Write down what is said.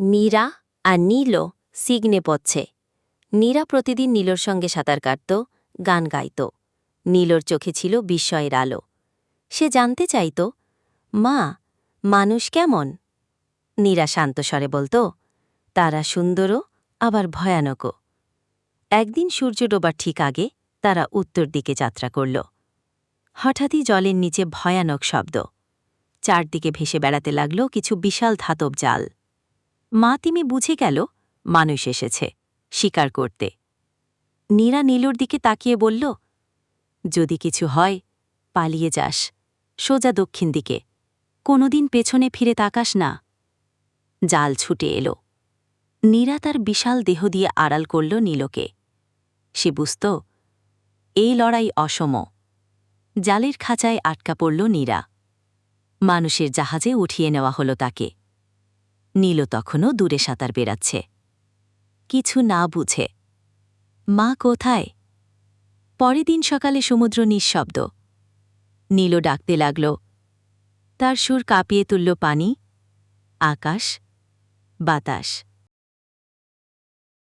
মীরা আর নীলও সিগনে পড়ছে নীরা প্রতিদিন নীলর সঙ্গে সাঁতার কাটত, গান গাইত। নীলর চোখে ছিল বিস্ময়ের আলো। সে জানতে চাইত, মা, মানুষ কেমন? নীরা শান্ত স্বরে বলত, তারা সুন্দরও, আবার ভয়ানকও। একদিন সূর্য ডোবার ঠিক আগে তারা উত্তর দিকে যাত্রা করল। হঠাৎই জলের নিচে ভয়ানক শব্দ। চারদিকে ভেসে বেড়াতে লাগল কিছু বিশাল ধাতব জাল। মা তিমি বুঝে গেল মানুষ এসেছে, শিকার করতে। নীরা নীলুর দিকে তাকিয়ে বলল, যদি কিছু হয়, পালিয়ে যাস, সোজা দক্ষিণ দিকে। কোনোদিন পেছনে ফিরে তাকাস না। জাল ছুটে এলো। নীরা তার বিশাল দেহ দিয়ে আড়াল করল নীলকে। সে বুঝত, এই লড়াই অসম। জালের খাঁচায় আটকা পড়ল নীরা। মানুষের জাহাজে উঠিয়ে নেওয়া হলো তাকে। নীল তখনও দূরে সাঁতার বেড়াচ্ছে। কিছু না বুঝে। মা কোথায়? পরের দিন সকালে সমুদ্র নিঃশব্দ। নীল ডাকতে লাগল। তার সুর কাঁপিয়ে তুলল পানি, আকাশ, বাতাস।